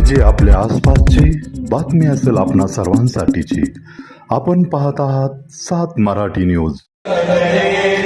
जे आपल्या आसपासची बातमी असेल आपणा सर्वांसाठीची. आपण पाहत आहात सात मराठी न्यूज. कलेमा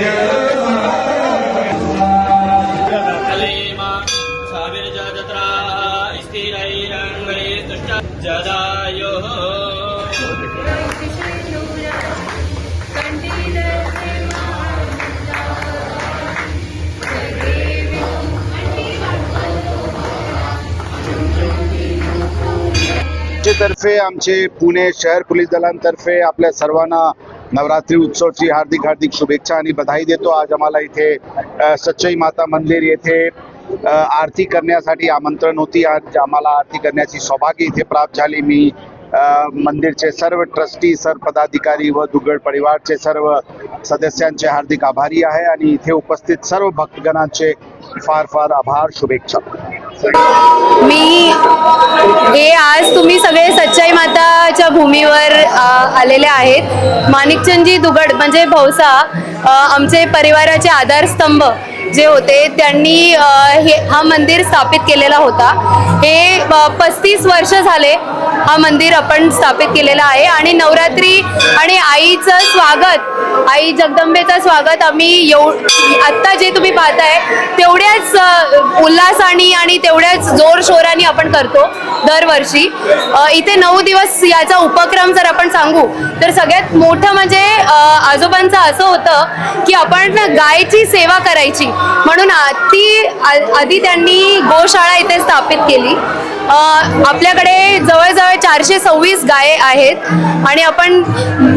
तर्फे आमचे पुणे शहर पोलीस दलांतर्फे आपल्या सर्वांना नवरात्री उत्सवची हार्दिक हार्दिक शुभेच्छा आणि बधाई देतो. आज आम्हाला इथे सच्चई माता मंदिर येथे आरती करण्यासाठी आमंत्रण होती. आज आम्हाला आरती करण्याची सौभाग्य इथे प्राप्त झाली. मी मंदिरचे सर्व ट्रस्टी सर्व पदाधिकारी व दुग्गड परिवारचे सर्व सदस्यांचे हार्दिक आभारी आहे आणि इथे उपस्थित सर्व भक्तगणांचे फार फार आभार शुभेच्छा. मी भूमीवर आलेले आहेत. माणिकचंदजी दुगड म्हणजे भौसा आमचे परिवाराचे आधारस्तंभ जे होते त्यांनी हे हा मंदिर स्थापित केलेला होता. हे पस्तीस वर्ष झाले हा मंदिर आपण स्थापित केलेला आहे आणि नवरात्री आणि आईचं स्वागत आई जगदंबेचं स्वागत. आम्ही येव आत्ता जे तुम्ही पाहताय तेवढ्याच उल्हासाने आणि तेवढ्याच जोर शोराने आपण करतो दरवर्षी. इथे नऊ दिवस याचा उपक्रम जर आपण सांगू तर सगळ्यात मोठं म्हणजे आजोबांचं असं होतं की आपण गायची सेवा करायची. म्हणून ती आधी त्यांनी गोशाळा इथे स्थापित केली. आपल्याकडे जवळजवळ चारशे सव्वीस गाये आहेत आणि आपण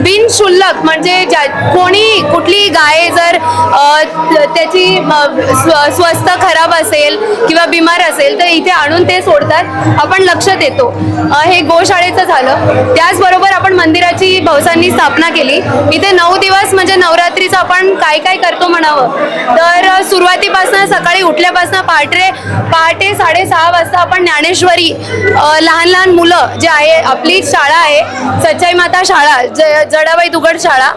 बिनशुल्लक म्हणजे ज्या कोणी कुठली गाय जर त्याची स्व- स्वस्त खराब असेल किंवा बिमार असेल तर इथे आणून ते सोडतात आपण लक्ष देतो. हे गोशाळेचं झालं. त्याचबरोबर आपण मंदिराची भवसांनी स्थापना केली. इथे नऊ दिवस म्हणजे नवरात्रीचं आपण काय काय करतो म्हणावं? तर सुरुवातीपासून सकाळी उठल्यापासून पहाटे पहाटे साडेसहा वाजता आपण ज्ञानेश्वरी सकाळी लहान लहान मुलं जे आहे आपली शाळा आहे सच्चाई माता शाळा ज जडाबाई दुगड शाळा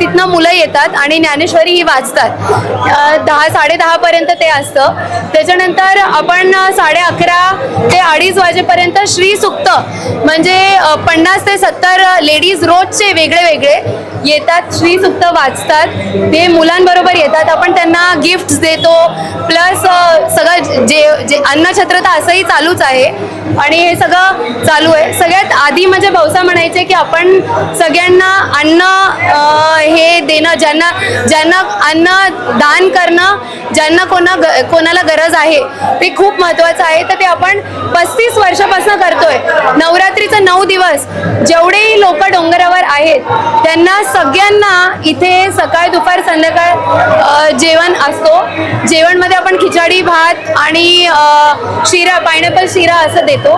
तिथनं मुलं येतात आणि ज्ञानेश्वरी ही वाचतात. दहा साडे दहापर्यंत ते असतं. त्याच्यानंतर आपण साडे अकरा ते अडीच वाजेपर्यंत श्री सुक्त म्हणजे पन्नास ते सत्तर लेडीज रोजचे वेगळे वेगळे येतात श्री सुक्त वाचतात. ते मुलांबरोबर येतात. आपण त्यांना गिफ्ट्स देतो. प्लस सगळं जे जे अन्नछत्र तर असंही चालूच आहे. आणि हे सगळं चालू आहे. सगळ्यात आधी म्हणजे भाऊसा म्हणायचे की आपण सगळ्यांना अन्न हे देणं ज्यांना ज्यांना अन्न दान करणं ज्यांना कोणा ग- कोणाला गरज आहे ते खूप महत्त्वाचं आहे. तर ते आपण पस्तीस वर्षापासून करतोय. नवरात्रीचं नऊ दिवस जेवढेही लोक डोंगरावर आहेत त्यांना सगळ्यांना इथे सकाळ दुपार संध्याकाळ जेवण असतो. जेवणमध्ये आपण खिचडी भात आणि शिरा पायनॅपल शिरा असं देतो.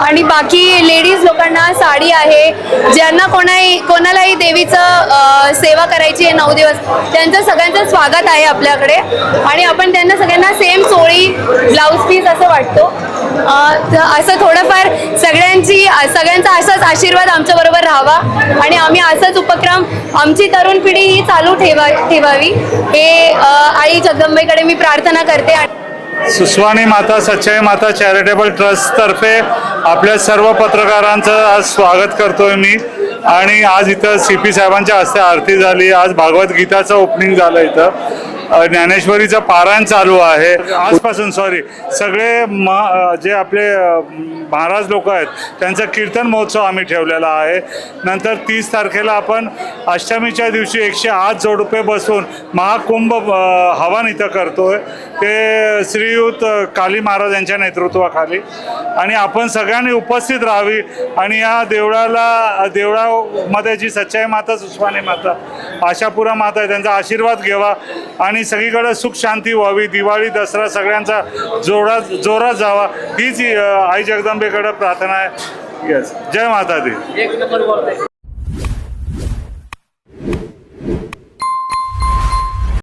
आणि बाकी लेडीज लोकांना साडी आहे. ज्यांना कोणाही कोणालाही देवीचं सेवा करायची आहे नऊ दिवस त्यांचं सगळ्यांचं स्वागत आहे आपल्याकडे. आणि आपण त्यांना सगळ्यांना सेम सोळी ब्लाऊज पीस असं वाटतो. असं थोडंफार सगळ्यांची सगळ्यांचा असाच आशीर्वाद आमच्याबरोबर राहावा. आणि आम्ही असाच उपक्रम आमची तरुण पिढी ही चालू ठेवा ठेवावी. हे आई जगदंबेकडे मी प्रार्थना करते. सुस्वाणी सुस्वानी माता सच्चाई माता चॅरिटेबल ट्रस्टतर्फे आपल्या सर्व पत्रकारांचं आज स्वागत करतोय मी. आणि आज इथं सी पी साहेबांच्या हस्ते आरती झाली. आज भागवत गीताचं ओपनिंग झालं इथं. ज्ञानेश्वरीचं पारायण चालू आहे. आजपासून सॉरी सगळे म जे आपले महाराज लोक आहेत त्यांचा कीर्तन महोत्सव आम्ही ठेवलेला आहे. नंतर तीस तारखेला आपण अष्टमीच्या दिवशी एकशे आठ जोडपे बसून महाकुंभ हवन इथं करतोय. ते श्रीयुत काली महाराज यांच्या नेतृत्वाखाली. आणि आपण सगळ्यांनी उपस्थित राहावी. आणि या देवळाला देवळामध्ये जी सच्चाई माता सुस्वानी माता आशापुरा माता आहे त्यांचा आशीर्वाद घ्यावा. आणि सगळीकडे सुख शांती व्हावी. दिवाळी दसरा सगळ्यांचा जोरात जोरात जावा. हीच आई जगदंबेकडे प्रार्थना आहे. येस जय माता दी.